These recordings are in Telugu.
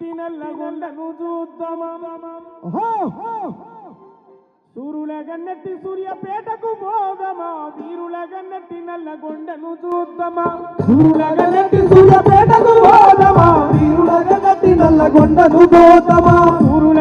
నల్లగొండను చూద్దామా? సూరుల గన్నట్టి సూర్యపేటకు పోదమా వీరుల గన్నట్టి నల్లగొండను చూద్దామా? సూర్యుల గన్నట్టి సూర్యపేటకు పోదమా వీరుల గన్నట్టి నల్లగొండను దోతమా సూరుల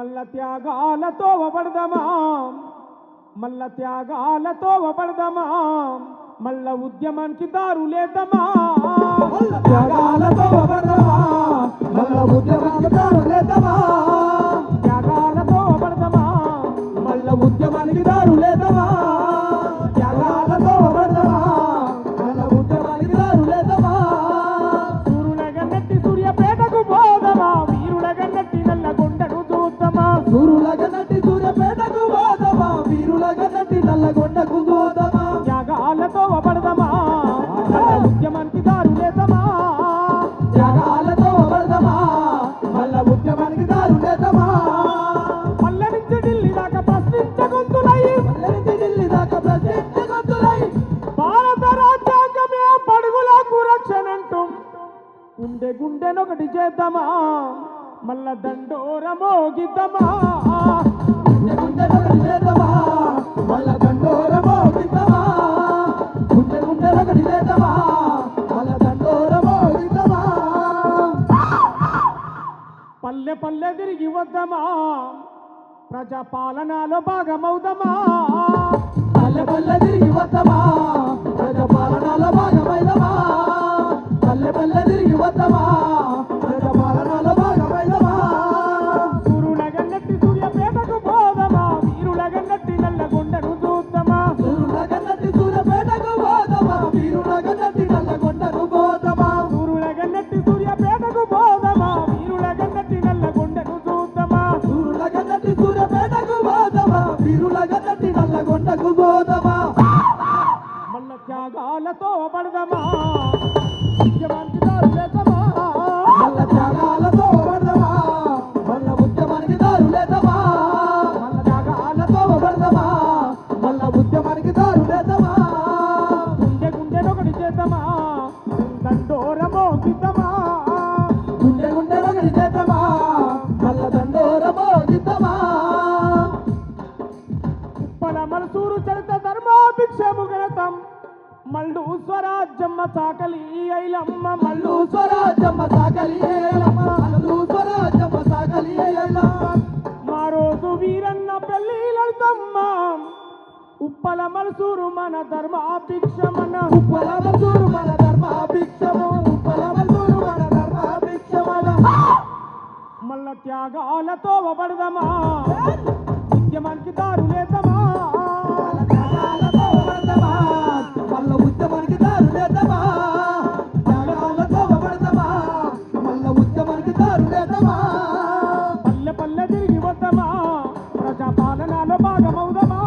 మల్ల త్యాగాలతో వపడదమా? మల్ల త్యాగాలతో వపడదమా? మల్ల ఉద్యమానికి దారులేదమా మల్ల త్యాగాలతో పడదమా మల్ల ఉద్యమానికి దారులేదమా సూర్యుల గన్నట్టి సూర్యపేటకు పోదమా? వీరుల గన్నట్టి నల్లగొండకు గోదమా త్యాగాలతో వపడదమా మల్ల ఉద్యమానికి దారులేదమా త్యాగాలతో పడదమా మల్ల ఉద్యమానికి దారులేదమా పల్లె నుంచి ఢిల్లీ దాకా ప్రశ్నించగొంతులై పల్లెనికి ఢిల్లీ దాకా ప్రశ్నించగొద్దులై భారత రాజ్యాంగమే పడుగులకు రక్షణంటూ గుండె గుండెనొకటి చేద్దామా? మల్ల దండోర మోగిద్దామా? మల్ల గుండె పల్లె పల్లె తిరిగి వద్దామా? ప్రజా పాలనలో భాగమవుదామా? పల్లె పల్లె తిరిగి వద్దామా? త్యాగాలతో పడదమా? ఉద్యమానికి మల్లు స్వరాజ్యమ్మ చాకలి ఐలమ్మ మల్లు స్వరాజమ్మ సాగలి ఏలమ్మ మల్లు స్వరాజమ్మ ఏలమ్మ మా రోజు వీరన్న పెళ్ళి లలితమ్మ ఉప్పల మనసూరు మన ధర్మాభిక్షమన. ఉప్పల మల్లూరు మన ధర్మాభిక్షము ఉప్పల మల్లూరు మన ధర్మాభిక్షమన. మల్ల త్యాగాలతో పడదమా ఉద్యమానికి దారులేదమా? భాగమవుదమా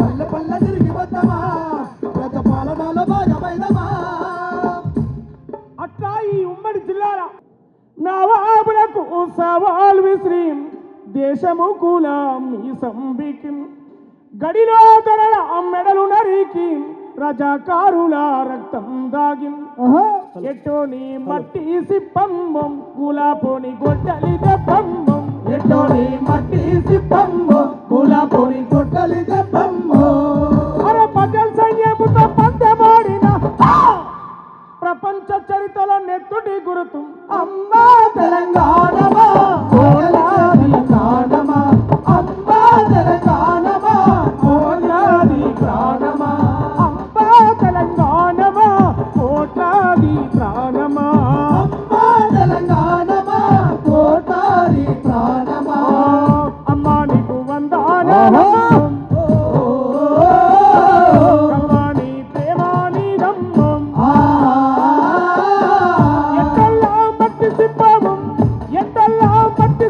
పల్లె పల్లె తిరిగి వద్దమా? ప్రజ పాలనలో భాగమైదమా అట్లా ఈ ఉమ్మడి జిల్లాల నవాబులకు సవాల్ విశ్రీ దేశము కుల మీ సంబికి. గడిలో ధరల మెడలు నరికి. రజాకారుల రక్తం దాగి. ఎట్టోని మట్టి సిప్పంబం గులాపోని గొడ్డలి దెబ్బంబం ఎట్టోని మట్టి సిప్పంబో గులాపోని పందెమాడిన ప్రపంచ చరిత్రలో నెత్తుడి గురుతు. అమ్మా తెలంగాణ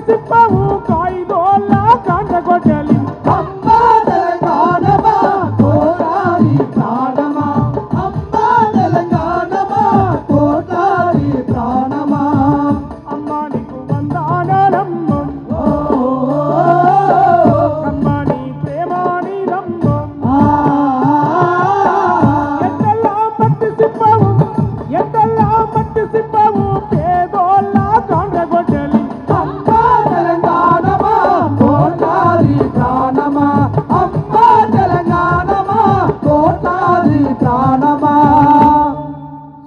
మట్టి